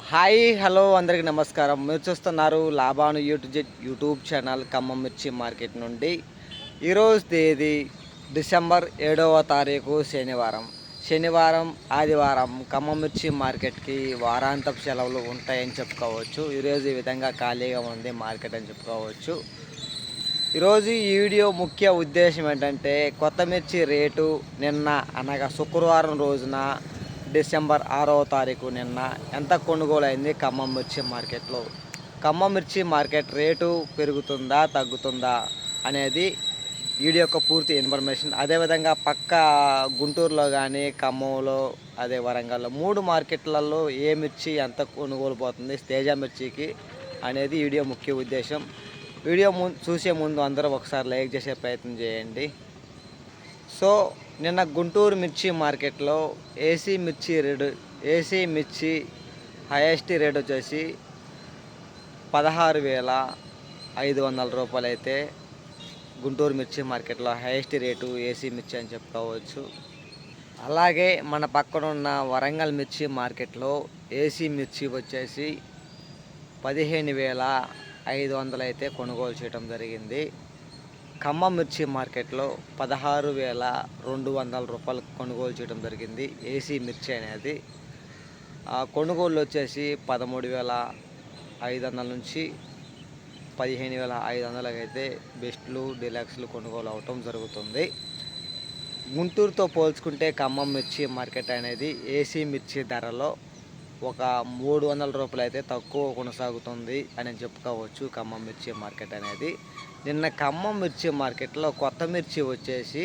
Hi hello అందరికీ నమస్కారం. మీరు చూస్తున్నారు లాభాను యూట్యూబ్ యూట్యూబ్ ఛానల్ ఖమ్మం మిర్చి మార్కెట్ నుండి. ఈరోజు తేదీ డిసెంబర్ ఏడవ తారీఖు శనివారం. శనివారం ఆదివారం ఖమ్మం మిర్చి మార్కెట్కి వారాంతపు సెలవులు ఉంటాయని చెప్పుకోవచ్చు. ఈరోజు ఈ విధంగా ఖాళీగా ఉంది మార్కెట్ అని చెప్పుకోవచ్చు. ఈరోజు ఈ వీడియో ముఖ్య ఉద్దేశం ఏంటంటే కొత్త మిర్చి రేటు నిన్న అనగా శుక్రవారం రోజున డిసెంబర్ ఆరవ తారీఖు నిన్న ఎంత కొనుగోలు అయింది ఖమ్మం మిర్చి మార్కెట్లో? ఖమ్మం మిర్చి మార్కెట్ రేటు పెరుగుతుందా తగ్గుతుందా అనేది వీడియో యొక్క పూర్తి ఇన్ఫర్మేషన్. అదేవిధంగా పక్క గుంటూరులో కానీ ఖమ్మంలో అదే వరంగల్లో మూడు మార్కెట్లలో ఏ మిర్చి ఎంత కొనుగోలు పోతుంది తేజ మిర్చికి అనేది వీడియో ముఖ్య ఉద్దేశం. వీడియో ము చూసే ముందు అందరూ ఒకసారి లైక్ చేసే ప్రయత్నం చేయండి. సో నిన్న గుంటూరు మిర్చి మార్కెట్లో ఏసీ మిర్చి రేటు ఏసీ మిర్చి హైయెస్ట్ రేట్ వచ్చేసి పదహారు వేల ఐదు వందల రూపాయలు అయితే గుంటూరు మిర్చి మార్కెట్లో హైయెస్ట్ రేటు ఏసీ మిర్చి అని చెప్పుకోవచ్చు. అలాగే మన పక్కన ఉన్న వరంగల్ మిర్చి మార్కెట్లో ఏసీ మిర్చి వచ్చేసి పదిహేను వేల ఐదు వందలు అయితే కొనుగోలు చేయడం జరిగింది. ఖమ్మం మిర్చి మార్కెట్లో పదహారు వేల రెండు వందల రూపాయలు కొనుగోలు చేయడం జరిగింది. ఏసీ మిర్చి అనేది ఆ కొనుగోలు వచ్చేసి పదమూడు వేల ఐదు వందల నుంచి పదిహేను వేల ఐదు వందలకి అయితే బెస్ట్లు డిలాక్స్లు కొనుగోలు అవటం జరుగుతుంది. గుంటూరుతో పోల్చుకుంటే ఖమ్మం మిర్చి మార్కెట్ అనేది ఏసీ మిర్చి ధరలో ఒక మూడు వందల రూపాయలు అయితే తక్కువ కొనసాగుతుంది అని చెప్పుకోవచ్చు ఖమ్మం మిర్చి మార్కెట్ అనేది. నిన్న ఖమ్మం మిర్చి మార్కెట్లో కొత్త మిర్చి వచ్చేసి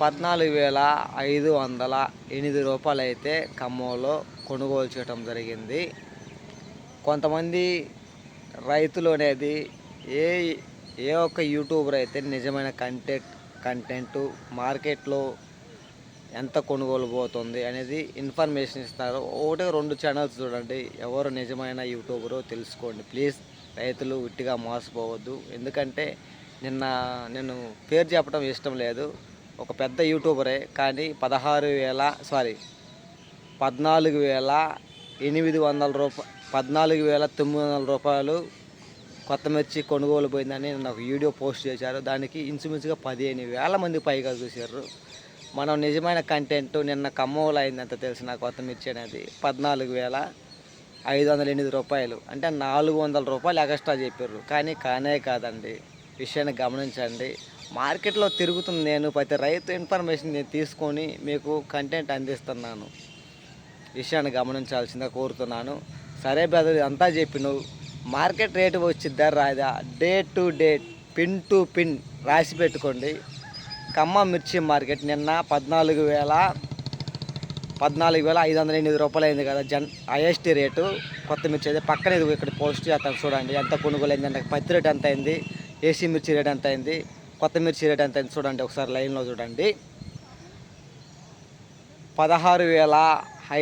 పద్నాలుగు వేల ఐదు వందల ఎనిమిది రూపాయలు అయితే ఖమ్మంలో కొనుగోలు చేయడం జరిగింది. కొంతమంది రైతులు అనేది ఏ ఏ ఒక్క యూట్యూబర్ అయితే నిజమైన కంటెంట్ కంటెంట్ మార్కెట్లో ఎంత కొనుగోలు పోతుంది అనేది ఇన్ఫర్మేషన్ ఇస్తారు ఒకటి రెండు ఛానల్స్ చూడండి. ఎవరు నిజమైన యూట్యూబరో తెలుసుకోండి. ప్లీజ్. రైతులు ఉట్టిగా మోసపోవద్దు. ఎందుకంటే నిన్న నేను పేరు చెప్పడం ఇష్టం లేదు. ఒక పెద్ద యూట్యూబరే కానీ పదహారు వేల సారీ పద్నాలుగు వేల ఎనిమిది వందల రూపా పద్నాలుగు వేల తొమ్మిది వందల రూపాయలు కొత్త మిర్చి కొనుగోలు పోయిందని నేను ఒక వీడియో పోస్ట్ చేశారు. దానికి ఇంచుమించుగా పదిహేను వేల మంది పైగా చూశారు. మనం నిజమైన కంటెంట్ నిన్న ఖమ్మంలో అయిందంత తెలిసిన కొత్త మిర్చి అనేది? పద్నాలుగు వేల ఐదు వందల ఎనిమిది రూపాయలు. అంటే నాలుగు వందల రూపాయలు ఎక్స్ట్రా చెప్పారు కానీ కానే కాదండి. విషయాన్ని గమనించండి. మార్కెట్లో తిరుగుతుంది నేను. ప్రతి రైతు ఇన్ఫర్మేషన్ నేను తీసుకొని మీకు కంటెంట్ అందిస్తున్నాను. విషయాన్ని గమనించాల్సిందిగా కోరుతున్నాను. సరే బ్రదర్ అంతా చెప్పి నువ్వు మార్కెట్ రేటు వచ్చిద్దా రాదా? Day to day pin to pin రాసి పెట్టుకోండి. ఖమ్మం మిర్చి మార్కెట్ నిన్న పద్నాలుగు వేల పద్నాలుగు వేల ఐదు వందల ఎనిమిది రూపాయలు అయింది కదా. జన్ ఐఎస్టీ రేటు. కొత్త మిర్చి అయితే పక్కన ఇది ఇక్కడ పోస్ట్ చేస్తాను చూడండి. ఎంత కొనుగోలు అయింది అంటే పత్తి రేట్ ఎంత అయింది ఏసీ మిర్చి రేట్ ఎంత అయింది కొత్త మిర్చి రేట్ ఎంత అయింది చూడండి ఒకసారి లైన్లో చూడండి. పదహారు వేల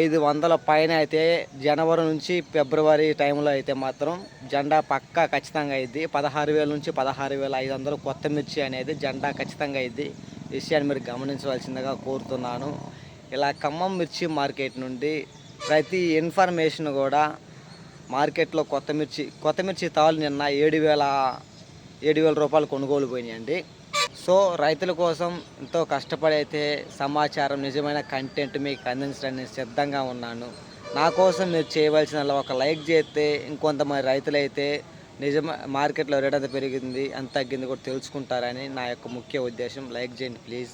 ఐదు వందల పైన అయితే జనవరి నుంచి ఫిబ్రవరి టైంలో అయితే మాత్రం జెండా పక్కా ఖచ్చితంగా అయింది. పదహారు వేల నుంచి పదహారు వేల ఐదు వందలు కొత్త మిర్చి అనేది జెండా ఖచ్చితంగా అయింది. విషయాన్ని మీరు గమనించవలసిందిగా కోరుతున్నాను. ఇలా ఖమ్మం మిర్చి మార్కెట్ నుండి ప్రతి ఇన్ఫర్మేషన్ కూడా మార్కెట్లో కొత్త మిర్చి కొత్త మిర్చి తాలు నిన్న ఏడు వేల ఏడు వేల రూపాయలు కొనుగోలు పోయినాయండి సో రైతుల కోసం ఎంతో కష్టపడి అయితే సమాచారం నిజమైన కంటెంట్ మీకు అందించడానికి సిద్ధంగా ఉన్నాను. నా కోసం మీరు చేయవలసిన ఒక లైక్ చేస్తే ఇంకొంతమంది రైతులైతే నిజమ మార్కెట్లో రేట్ అంత పెరిగింది ఎంత తగ్గింది కూడా తెలుసుకుంటారని నా యొక్క ముఖ్య ఉద్దేశం. లైక్ చేయండి ప్లీజ్